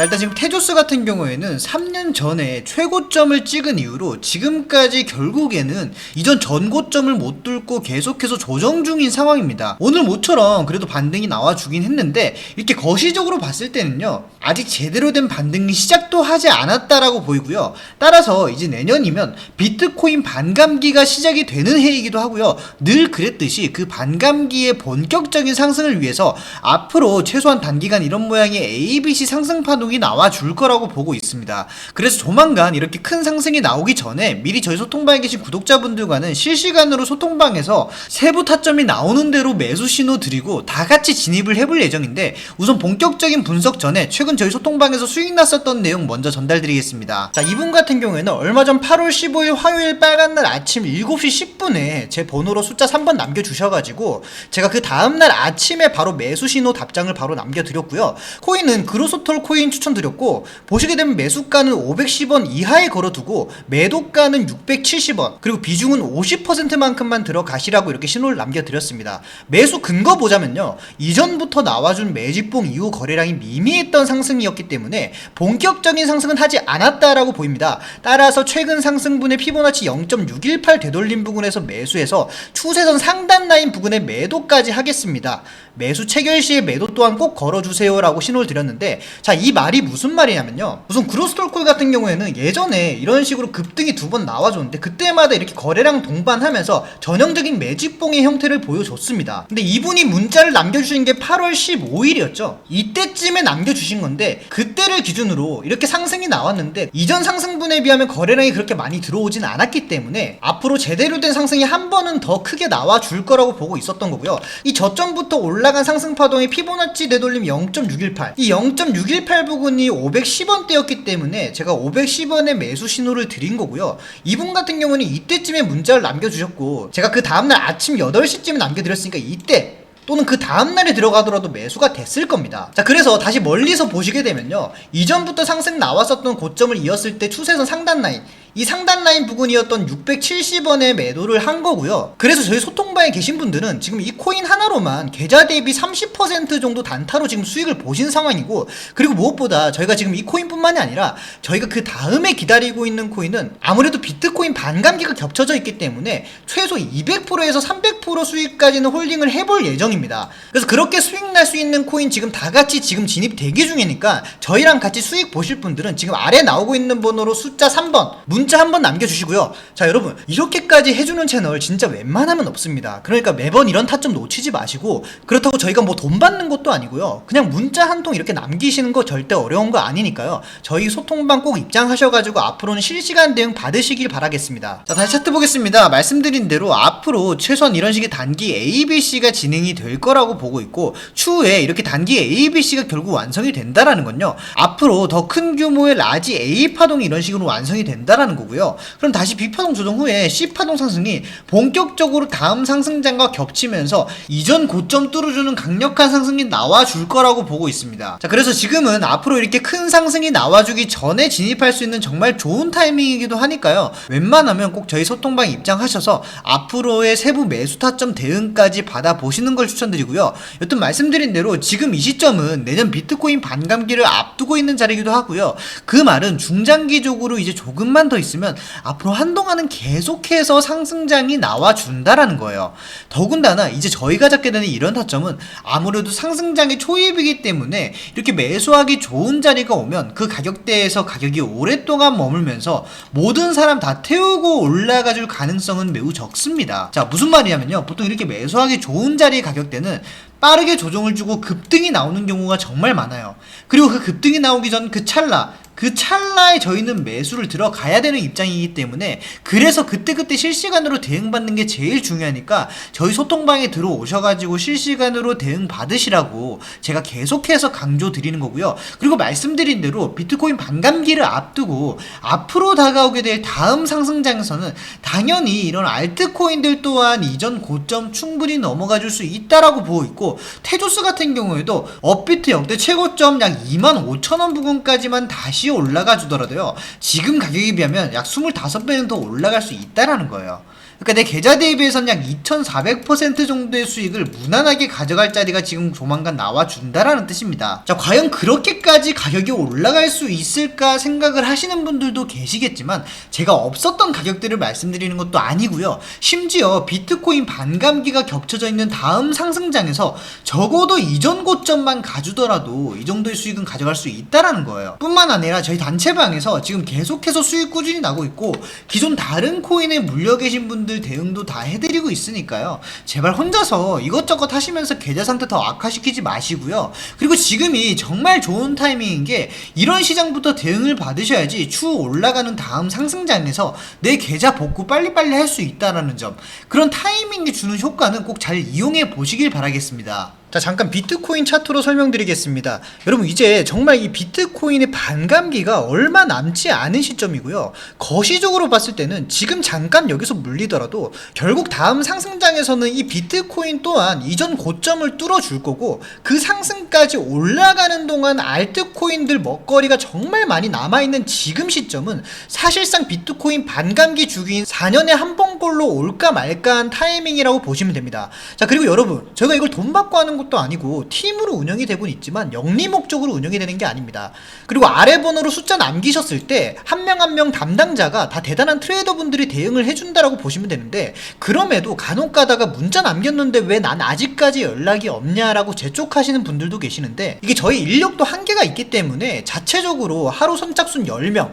자 일단 지금 테조스 같은 경우에는 3년 전에 최고점을 찍은 이후로 지금까지 결국에는 이전 전고점을 못 뚫고 계속해서 조정 중인 상황입니다. 오늘 모처럼 그래도 반등이 나와주긴 했는데 이렇게 거시적으로 봤을 때는요 아직 제대로 된 반등이 시작도 하지 않았다라고 보이고요. 따라서 이제 내년이면 비트코인 반감기가 시작이 되는 해이기도 하고요. 늘 그랬듯이 그 반감기의 본격적인 상승을 위해서 앞으로 최소한 단기간 이런 모양의 ABC 상승 파동 이 나와줄 거라고 보고 있습니다. 그래서 조만간 이렇게 큰 상승이 나오기 전에 미리 저희 소통방에 계신 구독자분들과는 실시간으로 소통방에서 세부 타점이 나오는 대로 매수 신호 드리고 다 같이 진입을 해볼 예정인데 우선 본격적인 분석 전에 최근 저희 소통방에서 수익 났었던 내용 먼저 전달드리겠습니다. 자, 이분 같은 경우에는 얼마 전 8월 15일 화요일 빨간 날 아침 7시 10분에 제 번호로 숫자 3번 남겨주셔가지고 제가 그 다음날 아침에 바로 매수 신호 답장을 바로 남겨드렸고요. 코인은 그로소톨 코인 추천 드렸고 보시게 되면 매수가는 510원 이하에 걸어두고 매도가는 670원 그리고 비중은 50%만큼만 들어가시라고 이렇게 신호를 남겨드렸습니다. 매수 근거 보자면요. 이전부터 나와준 매집봉 이후 거래량이 미미했던 상승이었기 때문에 본격적인 상승은 하지 않았다라고 보입니다. 따라서 최근 상승분의 피보나치 0.618 되돌림 부근에서 매수해서 추세선 상단 라인 부근에 매도까지 하겠습니다. 매수 체결 시에 매도 또한 꼭 걸어주세요라고 신호를 드렸는데 자 이 말이 무슨 말이냐면요. 우선 그로스톨콜 같은 경우에는 예전에 이런 식으로 급등이 두 번 나와줬는데 그때마다 이렇게 거래량 동반하면서 전형적인 매집봉의 형태를 보여줬습니다. 근데 이분이 문자를 남겨주신 게 8월 15일이었죠. 이때쯤에 남겨주신 건데 그때를 기준으로 이렇게 상승이 나왔는데 이전 상승분에 비하면 거래량이 그렇게 많이 들어오진 않았기 때문에 앞으로 제대로 된 상승이 한 번은 더 크게 나와 줄 거라고 보고 있었던 거고요. 이 저점부터 올라간 상승 파동의 피보나치 되돌림 0.618. 이 0.618 부분이 510원대였기 때문에 제가 510원의 매수 신호를 드린 거고요. 이분 같은 경우는 이때쯤에 문자를 남겨주셨고 제가 그 다음날 아침 8시쯤에 남겨드렸으니까 이때 또는 그 다음날에 들어가더라도 매수가 됐을 겁니다. 자, 그래서 다시 멀리서 보시게 되면요. 이전부터 상승 나왔었던 고점을 이었을 때 추세선 상단 라인, 이 상단 라인 부근이었던 670원에 매도를 한 거고요. 그래서 저희 소통방에 계신 분들은 지금 이 코인 하나로만 계좌 대비 30% 정도 단타로 지금 수익을 보신 상황이고 그리고 무엇보다 저희가 지금 이 코인뿐만이 아니라 저희가 그 다음에 기다리고 있는 코인은 아무래도 비트코인 반감기가 겹쳐져 있기 때문에 최소 200%에서 300% 수익까지는 홀딩을 해볼 예정입니다. 그래서 그렇게 수익 날 수 있는 코인 지금 다 같이 지금 진입 대기 중이니까 저희랑 같이 수익 보실 분들은 지금 아래 나오고 있는 번호로 숫자 3번 문자 한번 남겨주시고요. 자 여러분 이렇게까지 해주는 채널 진짜 웬만하면 없습니다. 그러니까 매번 이런 타점 놓치지 마시고 그렇다고 저희가 뭐 돈 받는 것도 아니고요. 그냥 문자 한 통 이렇게 남기시는 거 절대 어려운 거 아니니까요. 저희 소통방 꼭 입장하셔가지고 앞으로는 실시간 대응 받으시길 바라겠습니다. 자 다시 차트 보겠습니다. 말씀드린 대로 앞으로 최소한 이런 식의 단기 ABC가 진행이 될 거라고 보고 있고 추후에 이렇게 단기 ABC가 결국 완성이 된다라는 건요. 앞으로 더 큰 규모의 라지 A 파동이 이런 식으로 완성이 된다라는 거고요. 그럼 다시 B 파동 조정 후에 C 파동 상승이 본격적으로 다음 상승장과 겹치면서 이전 고점 뚫어주는 강력한 상승이 나와줄 거라고 보고 있습니다. 자, 그래서 지금은 앞으로 이렇게 큰 상승이 나와주기 전에 진입할 수 있는 정말 좋은 타이밍이기도 하니까요. 웬만하면 꼭 저희 소통방 입장하셔서 앞으로의 세부 매수 타점 대응까지 받아보시는 걸 추천드리고요. 여튼 말씀드린 대로 지금 이 시점은 내년 비트코인 반감기를 앞두고 있는 자리이기도 하고요. 그 말은 중장기적으로 이제 조금만 더 있으면 앞으로 한동안은 계속해서 상승장이 나와준다라는 거예요. 더군다나 이제 저희가 잡게 되는 이런 타점은 아무래도 상승장의 초입이기 때문에 이렇게 매수하기 좋은 자리가 오면 그 가격대에서 가격이 오랫동안 머물면서 모든 사람 다 태우고 올라가 줄 가능성은 매우 적습니다. 자, 무슨 말이냐면요. 보통 이렇게 매수하기 좋은 자리의 가격대는 빠르게 조정을 주고 급등이 나오는 경우가 정말 많아요. 그리고 그 급등이 나오기 전 그 찰나 그 찰나에 저희는 매수를 들어가야 되는 입장이기 때문에 그래서 그때그때 실시간으로 대응받는 게 제일 중요하니까 저희 소통방에 들어오셔가지고 실시간으로 대응 받으시라고 제가 계속해서 강조 드리는 거고요. 그리고 말씀드린 대로 비트코인 반감기를 앞두고 앞으로 다가오게 될 다음 상승장에서는 당연히 이런 알트코인들 또한 이전 고점 충분히 넘어가 줄 수 있다라고 보고 있고 테조스 같은 경우에도 업비트 역대 최고점 약 2만 5천 원 부근까지만 다시 올라가 주더라도요. 지금 가격에 비하면 약 25배는 더 올라갈 수 있다라는 거예요. 그러니까 내 계좌 대비해서는 약 2,400% 정도의 수익을 무난하게 가져갈 자리가 지금 조만간 나와준다라는 뜻입니다. 자, 과연 그렇게까지 가격이 올라갈 수 있을까 생각을 하시는 분들도 계시겠지만 제가 없었던 가격들을 말씀드리는 것도 아니고요. 심지어 비트코인 반감기가 겹쳐져 있는 다음 상승장에서 적어도 이전 고점만 가주더라도 이 정도의 수익 은 가져갈 수 있다라는 거예요. 뿐만 아니라 저희 단체방에서 지금 계속해서 수익 꾸준히 나고 있고 기존 다른 코인에 물려 계신 분들 대응도 다 해드리고 있으니까요. 제발 혼자서 이것저것 하시면서 계좌 상태 더 악화시키지 마시고요. 그리고 지금이 정말 좋은 타이밍인 게 이런 시장부터 대응을 받으셔야지 추후 올라가는 다음 상승장에서 내 계좌 복구 빨리빨리 할 수 있다라는 점. 그런 타이밍이 주는 효과는 꼭 잘 이용해 보시길 바라겠습니다. 자 잠깐 비트코인 차트로 설명드리겠습니다. 여러분 이제 정말 이 비트코인의 반감기가 얼마 남지 않은 시점이고요. 거시적으로 봤을 때는 지금 잠깐 여기서 물리더라도 결국 다음 상승장에서는 이 비트코인 또한 이전 고점을 뚫어줄 거고 그 상승까지 올라가는 동안 알트코인들 먹거리가 정말 많이 남아있는 지금 시점은 사실상 비트코인 반감기 주기인 4년에 한 번꼴로 올까 말까 한 타이밍이라고 보시면 됩니다. 자 그리고 여러분 제가 이걸 돈 받고 하는 것도 아니고 팀으로 운영이 되고 있지만 영리 목적으로 운영이 되는 게 아닙니다. 그리고 아래 번호로 숫자 남기셨을 때 한 명 한 명 담당자가 다 대단한 트레이더 분들이 대응을 해준다라고 보시면 되는데 그럼에도 간혹 가다가 문자 남겼는데 왜 난 아직까지 연락이 없냐라고 재촉하시는 분들도 계시는데 이게 저희 인력도 한계가 있기 때문에 자체적으로 하루 선착순 10명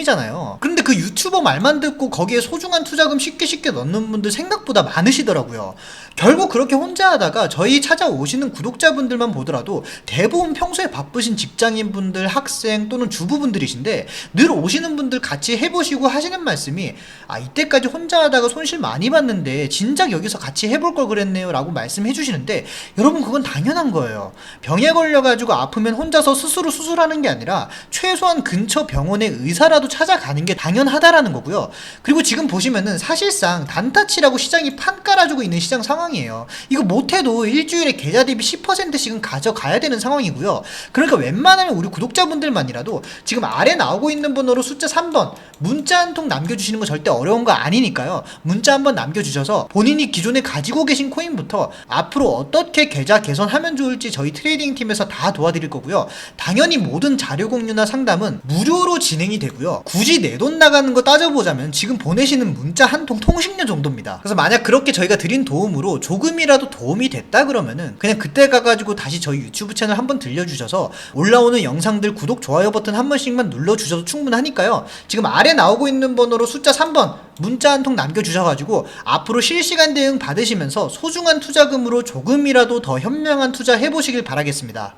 이잖아요. 그런데 그 유튜버 말만 듣고 거기에 소중한 투자금 쉽게 쉽게 넣는 분들 생각보다 많으시더라고요 결국 그렇게 혼자 하다가 저희 찾아오시는 구독자분들만 보더라도 대부분 평소에 바쁘신 직장인분들 학생 또는 주부분들이신데 늘 오시는 분들 같이 해보시고 하시는 말씀이 아 이때까지 혼자 하다가 손실 많이 봤는데 진작 여기서 같이 해볼 걸 그랬네요 라고 말씀해 주시는데 여러분 그건 당연한 거예요. 병에 걸려가지고 아프면 혼자서 스스로 수술하는 게 아니라 최소한 근처 병원의 의사라도 찾아가는 게 당연하다라는 거고요. 그리고 지금 보시면은 사실상 단타치라고 시장이 판 깔아주고 있는 시장 상황 이에요. 이거 못해도 일주일에 계좌 대비 10%씩은 가져가야 되는 상황이고요. 그러니까 웬만하면 우리 구독자분들만이라도 지금 아래 나오고 있는 번호로 숫자 3번 문자 한 통 남겨주시는 거 절대 어려운 거 아니니까요. 문자 한 번 남겨주셔서 본인이 기존에 가지고 계신 코인부터 앞으로 어떻게 계좌 개선하면 좋을지 저희 트레이딩 팀에서 다 도와드릴 거고요. 당연히 모든 자료 공유나 상담은 무료로 진행이 되고요. 굳이 내 돈 나가는 거 따져보자면 지금 보내시는 문자 한 통 통신료 정도입니다. 그래서 만약 그렇게 저희가 드린 도움으로 조금이라도 도움이 됐다 그러면은 그냥 그때 가가지고 다시 저희 유튜브 채널 한번 들려주셔서 올라오는 영상들 구독 좋아요 버튼 한 번씩만 눌러주셔도 충분하니까요. 지금 아래 나오고 있는 번호로 숫자 3번 문자 한 통 남겨주셔가지고 앞으로 실시간 대응 받으시면서 소중한 투자금으로 조금이라도 더 현명한 투자 해보시길 바라겠습니다